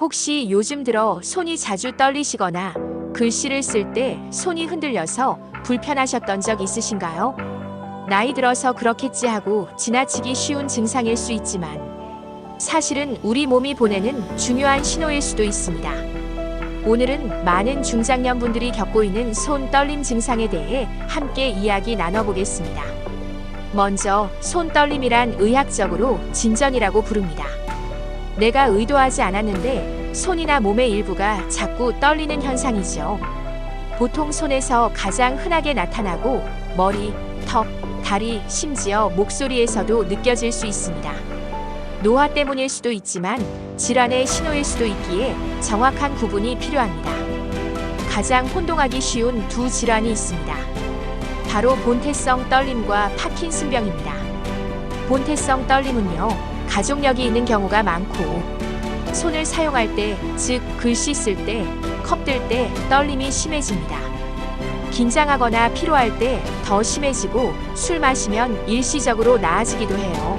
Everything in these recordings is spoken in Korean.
혹시 요즘 들어 손이 자주 떨리시거나 글씨를 쓸 때 손이 흔들려서 불편하셨던 적 있으신가요? 나이 들어서 그렇겠지 하고 지나치기 쉬운 증상일 수 있지만 사실은 우리 몸이 보내는 중요한 신호일 수도 있습니다. 오늘은 많은 중장년 분들이 겪고 있는 손 떨림 증상에 대해 함께 이야기 나눠보겠습니다. 먼저 손 떨림이란 의학적으로 진전이라고 부릅니다. 내가 의도하지 않았는데 손이나 몸의 일부가 자꾸 떨리는 현상이죠. 보통 손에서 가장 흔하게 나타나고 머리, 턱, 다리, 심지어 목소리에서도 느껴질 수 있습니다. 노화 때문일 수도 있지만 질환의 신호일 수도 있기에 정확한 구분이 필요합니다. 가장 혼동하기 쉬운 두 질환이 있습니다. 바로 본태성 떨림과 파킨슨병입니다. 본태성 떨림은요, 가족력이 있는 경우가 많고, 손을 사용할 때, 즉, 글씨 쓸 때, 컵 들 때 떨림이 심해집니다. 긴장하거나 피로할 때 더 심해지고, 술 마시면 일시적으로 나아지기도 해요.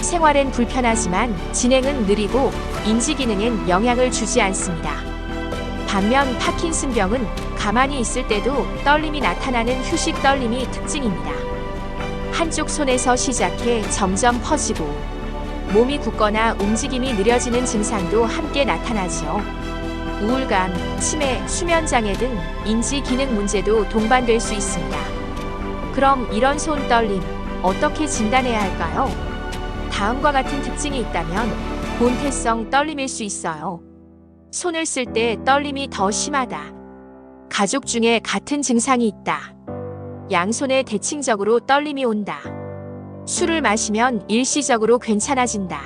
생활엔 불편하지만 진행은 느리고 인지 기능엔 영향을 주지 않습니다. 반면 파킨슨병은 가만히 있을 때도 떨림이 나타나는 휴식 떨림이 특징입니다. 한쪽 손에서 시작해 점점 퍼지고 몸이 굳거나 움직임이 느려지는 증상도 함께 나타나죠. 우울감, 치매, 수면 장애 등 인지 기능 문제도 동반될 수 있습니다. 그럼 이런 손 떨림 어떻게 진단해야 할까요? 다음과 같은 특징이 있다면 본태성 떨림일 수 있어요. 손을 쓸 때 떨림이 더 심하다. 가족 중에 같은 증상이 있다. 양손에 대칭적으로 떨림이 온다. 술을 마시면 일시적으로 괜찮아진다.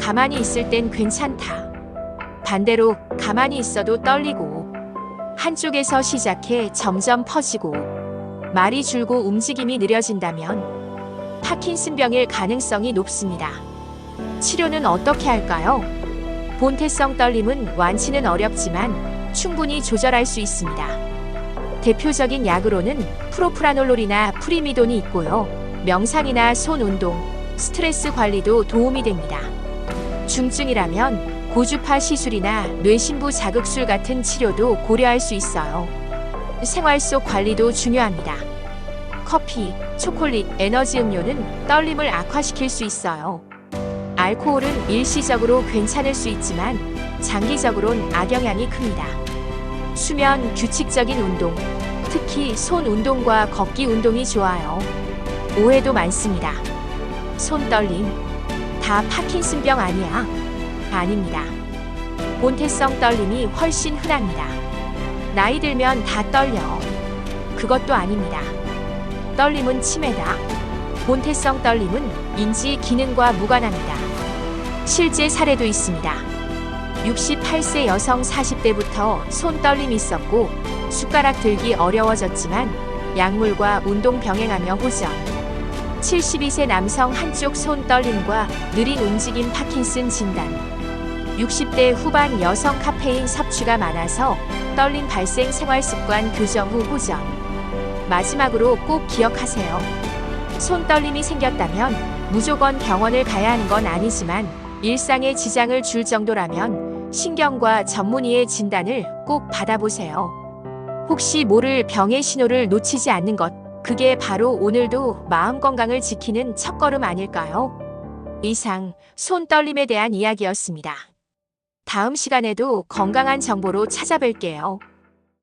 가만히 있을 땐 괜찮다. 반대로 가만히 있어도 떨리고 한쪽에서 시작해 점점 퍼지고 말이 줄고 움직임이 느려진다면 파킨슨병일 가능성이 높습니다. 치료는 어떻게 할까요? 본태성 떨림은 완치는 어렵지만 충분히 조절할 수 있습니다. 대표적인 약으로는 프로프라놀롤이나 프리미돈이 있고요. 명상이나 손 운동, 스트레스 관리도 도움이 됩니다. 중증이라면 고주파 시술이나 뇌신부 자극술 같은 치료도 고려할 수 있어요. 생활 속 관리도 중요합니다. 커피, 초콜릿, 에너지 음료는 떨림을 악화시킬 수 있어요. 알코올은 일시적으로 괜찮을 수 있지만 장기적으론 악영향이 큽니다. 수면, 규칙적인 운동, 특히 손 운동과 걷기 운동이 좋아요. 오해도 많습니다. 손 떨림. 다 파킨슨병 아니야? 아닙니다. 본태성 떨림이 훨씬 흔합니다. 나이 들면 다 떨려. 그것도 아닙니다. 떨림은 치매다. 본태성 떨림은 인지 기능과 무관합니다. 실제 사례도 있습니다. 68세 여성 40대부터 손 떨림이 있었고 숟가락 들기 어려워졌지만 약물과 운동 병행하며 호전. 72세 남성 한쪽 손 떨림과 느린 움직임 파킨슨 진단. 60대 후반 여성 카페인 섭취가 많아서 떨림 발생 생활 습관 교정 후 호전. 마지막으로 꼭 기억하세요. 손 떨림이 생겼다면 무조건 병원을 가야 하는 건 아니지만 일상에 지장을 줄 정도라면 신경과 전문의의 진단을 꼭 받아보세요. 혹시 모를 병의 신호를 놓치지 않는 것, 그게 바로 오늘도 마음 건강을 지키는 첫걸음 아닐까요? 이상 손 떨림에 대한 이야기였습니다. 다음 시간에도 건강한 정보로 찾아뵐게요.